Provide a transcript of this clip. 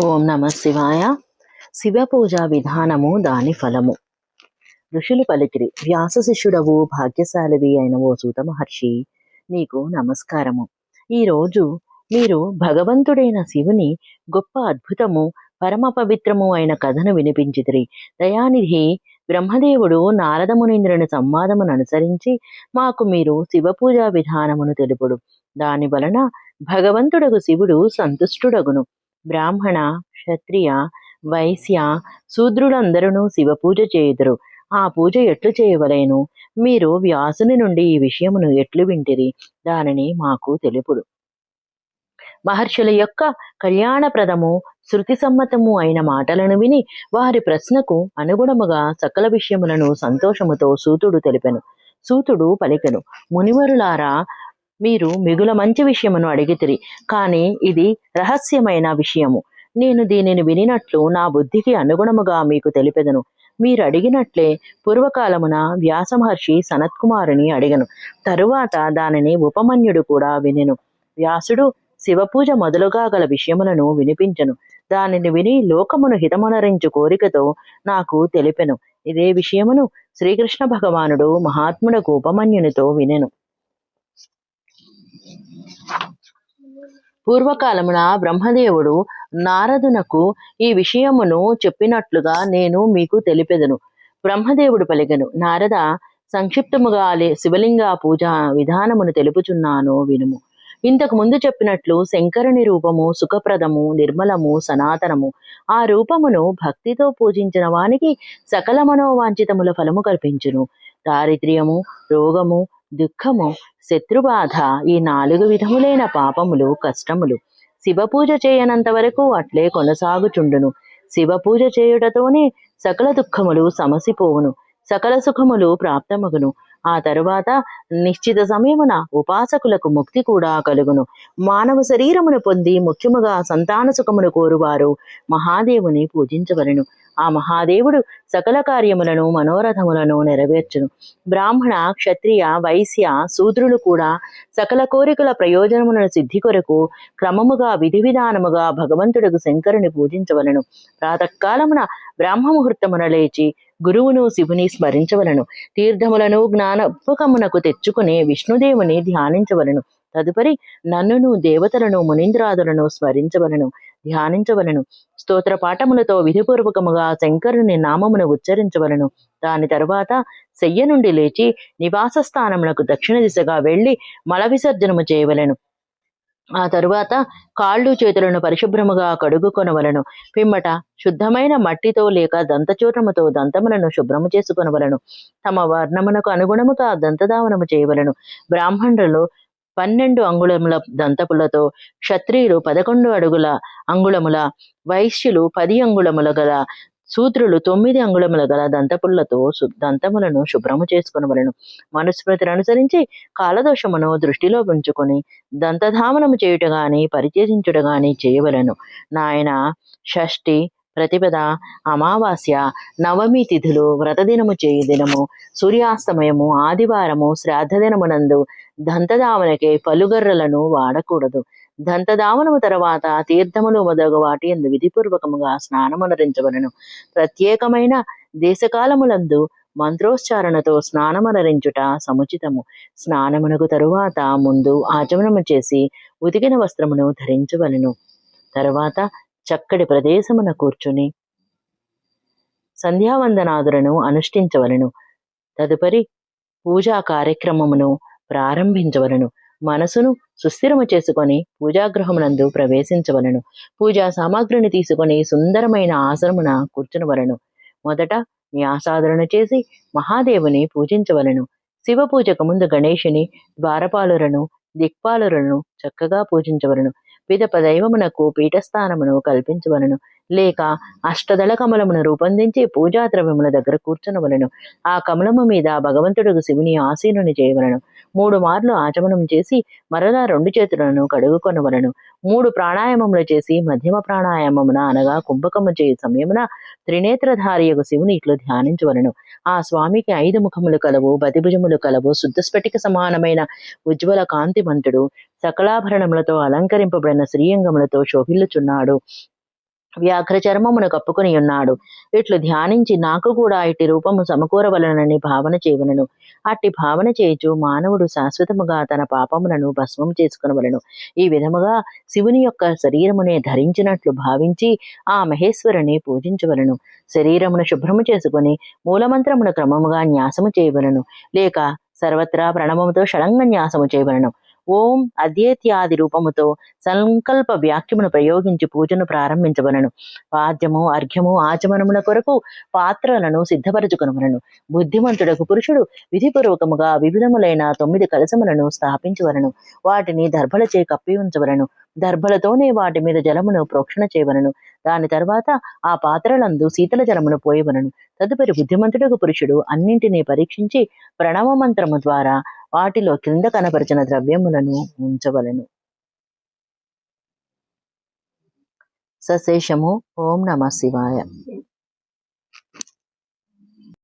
ఓం నమ శివాయ. శివ పూజ విధానము దాని ఫలము. ఋషులు పలికిరి వ్యాస శిష్యుడవు భాగ్యశాలివి అయిన ఓ సూత మహర్షి నీకు నమస్కారము. ఈరోజు మీరు భగవంతుడైన శివుని గొప్ప అద్భుతము పరమ పవిత్రము అయిన కథను వినిపించితిరి. దయానిధి బ్రహ్మదేవుడు నారద మునీంద్రుని సంవాదమును అనుసరించి మాకు మీరు శివ పూజా విధానమును తెలుపుడు. దాని వలన భగవంతుడగు శివుడు సంతుష్టుడగును. బ్రాహ్మణ క్షత్రియ వైశ్య శూద్రులందరూ శివ పూజ చేయుదురు. ఆ పూజ ఎట్లు చేయవలేను? మీరు వ్యాసుని నుండి ఈ విషయమును ఎట్లు వింటిరి? దానిని మాకు తెలుపుడు. మహర్షుల యొక్క కళ్యాణప్రదము శృతి సమ్మతము అయిన మాటలను విని వారి ప్రశ్నకు అనుగుణముగా సకల విషయములను సంతోషముతో సూతుడు తెలిపెను. సూతుడు పలికెను. మునివరులారా మీరు మిగుల మంచి విషయమును అడిగితిరి కానీ ఇది రహస్యమైన విషయము. నేను దీనిని వినినట్లు నా బుద్ధికి అనుగుణముగా మీకు తెలిపెదను. మీరు అడిగినట్లే పూర్వకాలమున వ్యాసమహర్షి సనత్కుమారుని అడిగను. తరువాత దానిని ఉపమన్యుడు కూడా వినెను. వ్యాసుడు శివపూజ మొదలుగా గల విషయములను వినిపించను. దానిని విని లోకమును హితమునరించు కోరికతో నాకు తెలిపెను. ఇదే విషయమును శ్రీకృష్ణ భగవానుడు మహాత్ముడకు ఉపమన్యునితో వినెను. పూర్వకాలమున బ్రహ్మదేవుడు నారదునకు ఈ విషయమును చెప్పినట్లుగా నేను మీకు తెలిపెదను. బ్రహ్మదేవుడు పలిగను నారద సంక్షిప్తముగా శివలింగ పూజ విధానమును తెలుపుచున్నాను వినుము. ఇంతకు ముందు చెప్పినట్లు శంకరుని రూపము సుఖప్రదము నిర్మలము సనాతనము. ఆ రూపమును భక్తితో పూజించిన వానికి సకల మనోవాంఛితముల ఫలము కల్పించును. దారిద్ర్యము రోగము దుఃఖము శత్రుబాధ ఈ నాలుగు విధములైన పాపములు కష్టములు. శివ పూజ చేయనంత వరకు అట్లే కొనసాగుచుండును. శివ పూజ చేయుటతోనే సకల దుఃఖములు సమసిపోవును. సకల సుఖములు ప్రాప్తమగును. ఆ తరువాత నిశ్చిత సమయమున ఉపాసకులకు ముక్తి కూడా కలుగును. మానవ శరీరమును పొంది ముఖ్యముగా సంతాన సుఖమును కోరువారు మహాదేవుని పూజించవలెను. ఆ మహాదేవుడు సకల కార్యములను మనోరథములను నెరవేర్చును. బ్రాహ్మణ క్షత్రియ వైశ్య శూద్రులు కూడా సకల కోరికల ప్రయోజనములను సిద్ధి కొరకు క్రమముగా విధి విధానముగా భగవంతుడికి శంకరుని పూజించవలను. ప్రాతకాలమున బ్రాహ్మ ముహూర్తమున లేచి గురువును శివుని స్మరించవలను. తీర్థములను జ్ఞానపకమునకు తెచ్చుకుని విష్ణుదేవుని ధ్యానించవలను. తదుపరి నన్నును దేవతలను మునీంద్రాదులను స్మరించవలను ధ్యానించవలను. స్తోత్ర పాఠములతో విధిపూర్వకముగా శంకరుని నామమును ఉచ్చరించవలను. దాని తరువాత శయ్య నుండి లేచి నివాస స్థానమునకు దక్షిణ దిశగా వెళ్ళి మల విసర్జనము చేయవలెను. ఆ తరువాత కాళ్ళు చేతులను పరిశుభ్రముగా కడుగుకొనవలను. పిమ్మట శుద్ధమైన మట్టితో లేక దంతచూర్ణముతో దంతములను శుభ్రము చేసుకొనవలను. తమ వర్ణమునకు అనుగుణముగా దంతధావనము చేయవలను. బ్రాహ్మణులు పన్నెండు అంగుళముల దంతపులతో క్షత్రియులు పదకొండు అడుగుల అంగుళముల వైశ్యులు పది అంగుళముల గల సూత్రులు తొమ్మిది అంగుళముల గల దంతపుల్లతో దంతములను శుభ్రము చేసుకొనవలను. మనుస్మృతిని అనుసరించి కాలదోషమును దృష్టిలో ఉంచుకొని దంతధామనము చేయుట గాని పరిచయించుట గాని చేయవలను. నాయన షష్ఠి ప్రతిపద అమావాస్య నవమి తిథులు వ్రతదినము చేయు దినము సూర్యాస్తమయము ఆదివారము శ్రాద్ధ దినమునందు దంతధావనకే పలుగర్రలను వాడకూడదు. దంతధావనము తర్వాత తీర్థములు మొదలగు వాటి ఎందు విధిపూర్వకముగా స్నానమనరించవలను. ప్రత్యేకమైన దేశకాలములందు మంత్రోచ్చారణతో స్నానమనరించుట సముచితము. స్నానమునకు తరువాత ముందు ఆచమనము చేసి ఉతికిన వస్త్రమును ధరించవలను. తరువాత చక్కటి ప్రదేశమున కూర్చుని సంధ్యావందనాదులను అనుష్ఠించవలను. తదుపరి పూజా కార్యక్రమమును ప్రారంభించవలను. మనసును సుస్థిరము చేసుకొని పూజాగృహమునందు ప్రవేశించవలను. పూజా సామాగ్రిని తీసుకొని సుందరమైన ఆసనమున కూర్చునవలను. మొదట న్యాసాధరణ చేసి మహాదేవుని పూజించవలను. శివ పూజకు ముందు గణేషుని ద్వారపాలురను దిక్పాలురను చక్కగా పూజించవలను. పిదప దైవమునకు పీఠస్థానమును కల్పించవలను. లేక అష్టదళ కమలమును రూపొందించి పూజా ద్రవ్యముల దగ్గర కూర్చునవలను. ఆ కమలము మీద భగవంతుడు శివుని ఆసీనుని చేయవలను. మూడు మార్లు ఆచమనం చేసి మరలా రెండు చేతులను కడుగుకొనవలను. మూడు ప్రాణాయామములు చేసి మధ్యమ ప్రాణాయామమున అనగా కుంభకము చేయ సమయమున త్రినేత్రధారియకు శివుని ఇట్లు ధ్యానించవలను. ఆ స్వామికి ఐదు ముఖములు కలవు బతిభుజములు కలవు శుద్ధ స్ఫటిక సమానమైన ఉజ్వల కాంతిమంతుడు సకలాభరణములతో అలంకరింపబడిన శ్రీయంగములతో శోభిల్లుచున్నాడు. వ్యాఘ్ర చర్మమును కప్పుకొని ఉన్నాడు. ఇట్లు ధ్యానించి నాకు కూడా ఇటు రూపము సమకూరవలనని భావన చేయవలను అట్టి భావన చేయుచు మానవుడు శాశ్వతముగా తన పాపములను భస్మం చేసుకునవలను. ఈ విధముగా శివుని యొక్క శరీరమునే ధరించినట్లు భావించి ఆ మహేశ్వరుని పూజించవలను. శరీరమును శుభ్రము చేసుకుని మూలమంత్రమును క్రమముగా న్యాసము చేయవలను లేక సర్వత్రా ప్రణవముతో షడంగ న్యాసము చేయవలను ఓం అద్యేత్యాది రూపముతో సంకల్ప వ్యాఖ్యమును ప్రయోగించి పూజను ప్రారంభించవలను పాద్యము అర్ఘ్యము ఆచమనముల కొరకు పాత్రలను సిద్ధపరచుకునవలను బుద్ధిమంతుడకు పురుషుడు విధిపూర్వకముగా వివిధములైన తొమ్మిది కలశములను స్థాపించవలను వాటిని దర్భలచే కప్పి ఉంచవలను దర్భలతోనే వాటి మీద జలమును ప్రోక్షణ చేయవలను దాని తర్వాత ఆ పాత్రలందు శీతల జలమును పోయవలను తదుపరి బుద్ధిమంతుడకు పురుషుడు అన్నింటినీ పరీక్షించి ప్రణవ మంత్రము ద్వారా వాటిలో క్రింద కనపరిచిన ద్రవ్యములను ఉంచవలను. సశేషము ఓం నమ శివాయ.